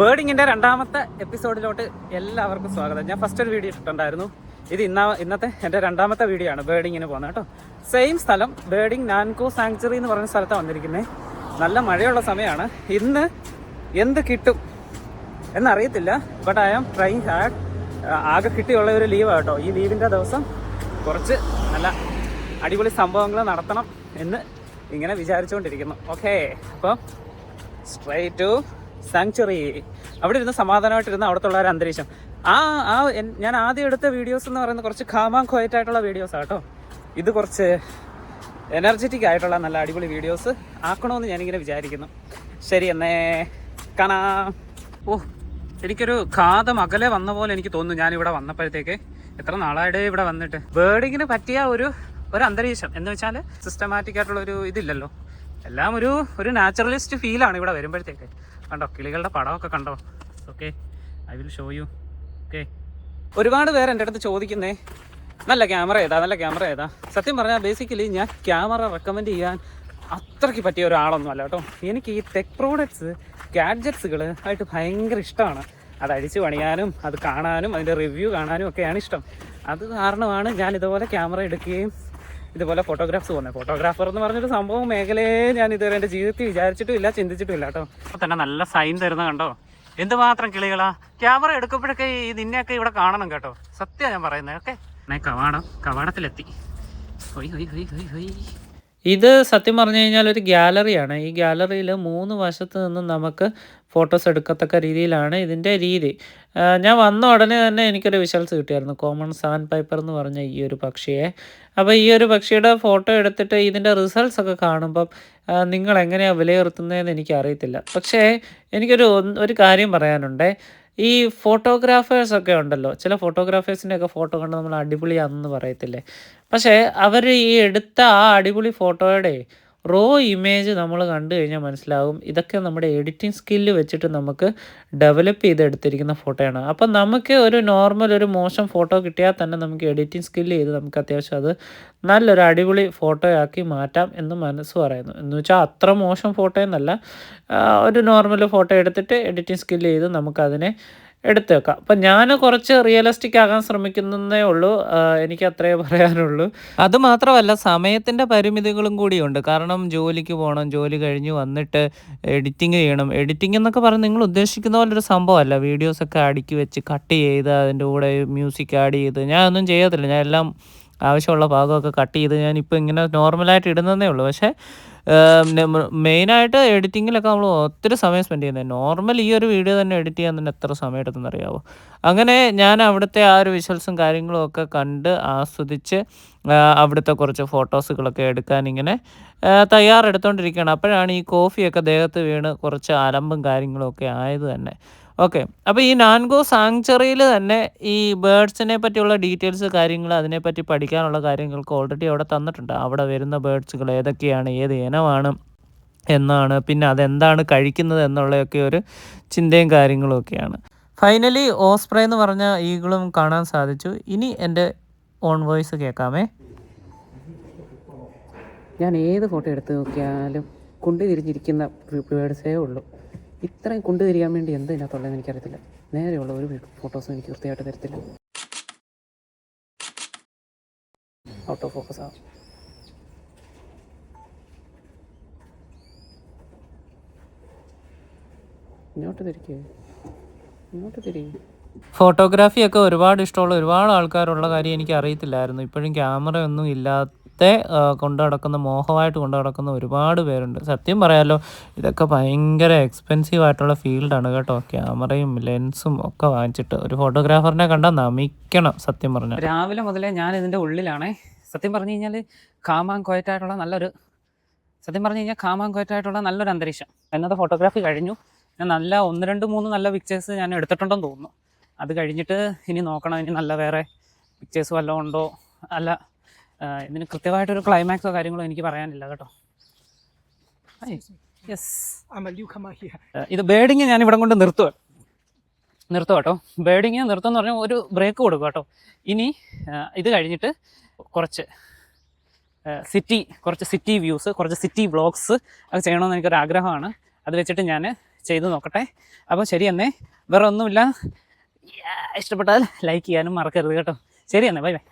ബേർഡിങ്ങിന്റെ രണ്ടാമത്തെ എപ്പിസോഡിലോട്ട് എല്ലാവർക്കും സ്വാഗതം. ഞാൻ ഫസ്റ്റ് ഒരു വീഡിയോ ഇട്ടിട്ടുണ്ടായിരുന്നു. ഇത് ഇന്ന ഇന്നത്തെ എന്റെ രണ്ടാമത്തെ വീഡിയോ ആണ് ബേർഡിങ്ങിന് പോകുന്നത് കേട്ടോ. സെയിം സ്ഥലം ബേർഡിങ് നാൻകോ സാങ്ച്വറി എന്ന് പറയുന്ന സ്ഥലത്താണ് വന്നിരിക്കുന്നത് നല്ല മഴയുള്ള സമയമാണ് ഇന്ന് എന്ത് കിട്ടും എന്നറിയത്തില്ല. But I am try hard ആകെ കിട്ടിയുള്ള ഒരു ലീവാണ് കേട്ടോ. ഈ ലീവിന്റെ ദിവസം കുറച്ച് നല്ല അടിപൊളി സംഭവങ്ങൾ നടത്തണം എന്ന് ഇങ്ങനെ വിചാരിച്ചുകൊണ്ടിരിക്കുന്നു. ഓക്കേ അപ്പം സ്ട്രൈറ്റ് ടു സാങ്ച്വറി അവിടെ ഇരുന്ന് സമാധാനമായിട്ടിരുന്ന അവിടുത്തെ ഒരു അന്തരീക്ഷം. ആ ആ ഞാൻ ആദ്യം എടുത്ത വീഡിയോസ് എന്ന് പറയുന്നത് കുറച്ച് കാമാൻ ക്വയറ്റ് ആയിട്ടുള്ള വീഡിയോസ് കേട്ടോ ഇത് കുറച്ച് എനർജറ്റിക് ആയിട്ടുള്ള നല്ല അടിപൊളി വീഡിയോസ് ആക്കണമെന്ന് ഞാനിങ്ങനെ വിചാരിക്കുന്നു. ശരി എന്നേ കാണാ. ഓ എനിക്കൊരു ഖാതം അകലെ വന്ന പോലെ എനിക്ക് തോന്നുന്നു ഞാൻ ഇവിടെ വന്നപ്പോഴത്തേക്ക്. എത്ര നാളായിട്ട് ഇവിടെ വന്നിട്ട്. ബേർഡിങ്ങിന് പറ്റിയ ഒരു ഒരു അന്തരീക്ഷം. എന്ന് വെച്ചാൽ സിസ്റ്റമാറ്റിക് ആയിട്ടുള്ള ഒരു ഇതില്ലല്ലോ. എല്ലാം ഒരു ഒരു നാച്ചുറലിസ്റ്റ് ഫീലാണ് ഇവിടെ വരുമ്പോഴത്തേക്ക്. കണ്ടോ? കിളികളുടെ പടമൊക്കെ കണ്ടോ? Okay I will show you okay ഒരുപാട് പേര് എന്റെ അടുത്ത് ചോദിക്കുന്നേ നല്ല ക്യാമറ ഏതാ? നല്ല ക്യാമറ ഏതാ? സത്യം പറഞ്ഞാൽ ബേസിക്കലി ഞാൻ ക്യാമറ റെക്കമെൻഡ് ചെയ്യാൻ അത്രയ്ക്ക് പറ്റിയ ഒരാളൊന്നും അല്ല കേട്ടോ. എനിക്ക് ഈ ടെക് പ്രോഡക്ട്സ് ഗാഡ്ജറ്റ്സുകൾ ആയിട്ട് ഭയങ്കര ഇഷ്ടമാണ്. അത് അടിച്ചു പണിയാനും അത് കാണാനും അതിന്റെ റിവ്യൂ കാണാനും ഒക്കെയാണ് ഇഷ്ടം. അത് കാരണമാണ് ഞാൻ ഇതുപോലെ ക്യാമറ എടുക്കുകയും ഇതുപോലെ ഫോട്ടോഗ്രാഫ്സ് പോകുന്നത് ഫോട്ടോഗ്രാഫർ എന്ന് പറഞ്ഞൊരു സംഭവം മേഖലയെ ഞാൻ ഇതുവരെ എന്റെ ജീവിതത്തിൽ വിചാരിച്ചിട്ടും ഇല്ല ചിന്തിച്ചിട്ടും ഇല്ല കേട്ടോ. അപ്പോൾ തന്നെ നല്ല സൈൻ തരുന്ന കണ്ടോ? എന്തുമാത്രം കിളികളാ? ക്യാമറ എടുക്കുമ്പോഴൊക്കെ ഈ നിന്നെയൊക്കെ ഇവിടെ കാണണം കേട്ടോ. സത്യം ഞാൻ പറയുന്നത് ഓക്കെ കവാടം കവാടത്തിലെത്തി. ഹൊയ് ഹൊയ് ഹൊയ് ഹൊയ് ഹൊയ്. ഇത് സത്യം പറഞ്ഞു കഴിഞ്ഞാൽ ഒരു ഗ്യാലറിയാണ് ഈ ഗ്യാലറിയിൽ മൂന്ന് വശത്ത് നിന്നും നമുക്ക് ഫോട്ടോസ് എടുക്കത്തക്ക രീതിയിലാണ് ഇതിന്റെ രീതി. ഞാൻ വന്ന ഉടനെ തന്നെ എനിക്കൊരു വിഷ്വൽസ് കിട്ടിയായിരുന്നു. കോമൺ സാൻ പൈപ്പർ എന്ന് പറഞ്ഞ ഈ ഒരു പക്ഷിയെ. അപ്പോൾ ഈ ഒരു പക്ഷിയുടെ ഫോട്ടോ എടുത്തിട്ട് ഇതിന്റെ റിസൾട്ട്സ് ഒക്കെ കാണുമ്പം നിങ്ങൾ എങ്ങനെയാണ് വിലയിരുത്തുന്നതെന്ന് എനിക്ക് അറിയത്തില്ല പക്ഷേ എനിക്കൊരു ഒരു കാര്യം പറയാനുണ്ട്. ഈ ഫോട്ടോഗ്രാഫേഴ്സ് ഒക്കെ ഉണ്ടല്ലോ. ചില ഫോട്ടോഗ്രാഫേഴ്സിന്റെ ഒക്കെ ഫോട്ടോ കണ്ട് നമ്മൾ അടിപൊളിയാണെന്ന് പറയത്തില്ലേ. പക്ഷേ അവർ ഈ എടുത്ത ആ അടിപൊളി ഫോട്ടോയുടെ റോ ഇമേജ് നമ്മൾ കണ്ടു കഴിഞ്ഞാൽ മനസ്സിലാകും ഇതൊക്കെ നമ്മുടെ എഡിറ്റിംഗ് സ്കില്ല് വെച്ചിട്ട് നമുക്ക് ഡെവലപ്പ് ചെയ്തെടുത്തിരിക്കുന്ന ഫോട്ടോയാണ് അപ്പം നമുക്ക് ഒരു നോർമൽ ഒരു മോശം ഫോട്ടോ കിട്ടിയാൽ തന്നെ നമുക്ക് എഡിറ്റിംഗ് സ്കില്ല് ചെയ്ത് നമുക്ക് അത്യാവശ്യം അത് നല്ലൊരു അടിപൊളി ഫോട്ടോയാക്കി മാറ്റാം എന്ന് മനസ്സ് പറയുന്നു. എന്ന് വെച്ചാൽ അത്ര മോശം ഫോട്ടോ എന്നല്ല ഒരു നോർമൽ ഫോട്ടോ എടുത്തിട്ട് എഡിറ്റിംഗ് സ്കില്ല് ചെയ്ത് നമുക്കതിനെ എടുത്ത് വെക്കാം. അപ്പം ഞാൻ കുറച്ച് റിയലിസ്റ്റിക് ആകാൻ ശ്രമിക്കുന്നതേ ഉള്ളൂ. എനിക്ക് അത്രേ പറയാനുള്ളൂ. അത് മാത്രമല്ല സമയത്തിന്റെ പരിമിതികളും കൂടിയുണ്ട്. കാരണം ജോലിക്ക് പോകണം ജോലി കഴിഞ്ഞ് വന്നിട്ട് എഡിറ്റിംഗ് ചെയ്യണം. എഡിറ്റിംഗ് എന്നൊക്കെ പറഞ്ഞ് നിങ്ങൾ ഉദ്ദേശിക്കുന്ന പോലെ ഒരു സംഭവമല്ല വീഡിയോസൊക്കെ അടുക്കി വെച്ച് കട്ട് ചെയ്ത് അതിന്റെ കൂടെ മ്യൂസിക് ആഡ് ചെയ്ത്. ഞാൻ ഒന്നും ചെയ്യത്തില്ല. ഞാൻ എല്ലാം ആവശ്യമുള്ള ഭാഗമൊക്കെ കട്ട് ചെയ്ത് ഞാൻ ഞാനിപ്പോൾ ഇങ്ങനെ നോർമലായിട്ട് ഇടുന്നതേ ഉള്ളൂ. പക്ഷേ മെയിനായിട്ട് എഡിറ്റിങ്ങിലൊക്കെ നമ്മൾ ഒത്തിരി സമയം സ്പെൻഡ് ചെയ്യുന്നത് നോർമൽ ഈ ഒരു വീഡിയോ തന്നെ എഡിറ്റ് ചെയ്യാൻ തന്നെ എത്ര സമയം എടുത്തെന്ന് അറിയാമോ അങ്ങനെ ഞാൻ അവിടുത്തെ ആ ഒരു വിഷ്വൽസും കാര്യങ്ങളും ഒക്കെ കണ്ട് ആസ്വദിച്ച് അവിടുത്തെ കുറച്ച് ഫോട്ടോസുകളൊക്കെ എടുക്കാൻ ഇങ്ങനെ തയ്യാറെടുത്തുകൊണ്ടിരിക്കുകയാണ് അപ്പോഴാണ് ഈ കോഫിയൊക്കെ ദേഹത്ത് വീണ് കുറച്ച് അലമ്പും കാര്യങ്ങളും ഒക്കെ ആയത് തന്നെ. ഓക്കെ. അപ്പോൾ ഈ നാൻഗോ സാങ്ചറിയിൽ തന്നെ ഈ ബേഡ്സിനെ പറ്റിയുള്ള ഡീറ്റെയിൽസ് കാര്യങ്ങൾ അതിനെപ്പറ്റി പഠിക്കാനുള്ള കാര്യങ്ങൾക്ക് ഓൾറെഡി അവിടെ തന്നിട്ടുണ്ട്. അവിടെ വരുന്ന ബേഡ്സുകൾ ഏതൊക്കെയാണ് ഏത് ഇനമാണ് എന്നാണ് പിന്നെ അതെന്താണ് കഴിക്കുന്നത് എന്നുള്ളതൊക്കെ ഒരു ചിന്തയും കാര്യങ്ങളൊക്കെയാണ് ഫൈനലി ഓസ്പ്രേ എന്ന് പറഞ്ഞ ഈഗിളും കാണാൻ സാധിച്ചു. ഇനി എന്റെ ഓൺ വോയിസ് കേൾക്കാമേ. ഞാൻ ഏത് ഫോട്ടോ എടുത്ത് നോക്കിയാലും കുണ്ടി തിരിഞ്ഞിരിക്കുന്ന ബേഡ്സേ ഉള്ളൂ. ഇത്രയും കുണ്ടി തിരിയാൻ വേണ്ടി എന്ത് ഇതിനകത്തുള്ളതെന്ന് എനിക്കറിയത്തില്ല. നേരെയുള്ള ഒരു ഫോട്ടോസും എനിക്ക് കൃത്യമായിട്ട് തരത്തില്ല. ഔട്ട് ഓഫ് ഫോക്കസ് ആവും ഇങ്ങോട്ട് തിരിക്കേ. ഇങ്ങോട്ട് തിരികെ ഫോട്ടോഗ്രാഫി ഒക്കെ ഒരുപാട് ഇഷ്ടമുള്ള ഒരുപാട് ആൾക്കാരുള്ള കാര്യം എനിക്ക് അറിയത്തില്ലായിരുന്നു ഇപ്പോഴും ക്യാമറ ഒന്നും ഇല്ലാത്ത ആ, കൊണ്ടു നടക്കുന്ന മോഹമായിട്ട് കൊണ്ടു നടക്കുന്ന ഒരുപാട് പേരുണ്ട്. സത്യം പറയാലോ ഇതൊക്കെ ഭയങ്കര എക്സ്പെൻസീവ് ആയിട്ടുള്ള ഫീൽഡാണ് കേട്ടോ. ക്യാമറയും ലെൻസും ഒക്കെ വാങ്ങിച്ചിട്ട് ഒരു ഫോട്ടോഗ്രാഫറിനെ കണ്ടാൽ നമിക്കണം സത്യം പറഞ്ഞാൽ രാവിലെ മുതലേ ഞാൻ ഇതിന്റെ ഉള്ളിലാണേ. സത്യം പറഞ്ഞു കഴിഞ്ഞാൽ കാമാൻ കോയറ്റായിട്ടുള്ള നല്ലൊരു സത്യം പറഞ്ഞു കഴിഞ്ഞാൽ കാമാൻ കോയറ്റായിട്ടുള്ള നല്ലൊരു അന്തരീക്ഷം. എന്നത് ഫോട്ടോഗ്രാഫി കഴിഞ്ഞു. ഞാൻ നല്ല ഒന്ന് രണ്ട് മൂന്ന് നല്ല പിക്ചേഴ്സ് ഞാൻ എടുത്തിട്ടുണ്ടെന്ന് തോന്നുന്നു. അത് കഴിഞ്ഞിട്ട് ഇനി നോക്കണം ഇനി നല്ല വേറെ പിക്ചേഴ്സ് വല്ലതും ഉണ്ടോ? അല്ല ഇതിന് കൃത്യമായിട്ടൊരു ക്ലൈമാക്സോ കാര്യങ്ങളോ എനിക്ക് പറയാനില്ല കേട്ടോ. യെസ്. ഇത് ബേഡിങ് ഞാൻ ഇവിടെ കൊണ്ട് നിർത്തുക നിർത്തുക കേട്ടോ. ബേഡിങ് നിർത്തുമെന്ന് പറഞ്ഞാൽ ഒരു ബ്രേക്ക് കൊടുക്കുക കേട്ടോ. ഇനി ഇത് കഴിഞ്ഞിട്ട് കുറച്ച് സിറ്റി കുറച്ച് സിറ്റി വ്യൂസ് കുറച്ച് സിറ്റി വ്ളോഗ്സ് ഒക്കെ ചെയ്യണമെന്ന് എനിക്കൊരു ആഗ്രഹമാണ്. അത് വെച്ചിട്ട് ഞാൻ ചെയ്തു നോക്കട്ടെ. അപ്പോൾ ശരി എന്നേ വേറെ ഒന്നുമില്ല. ഇഷ്ടപ്പെട്ടാൽ ലൈക്ക് ചെയ്യാനും മറക്കരുത് കേട്ടോ. ശരി എന്നേ ബൈ ബൈ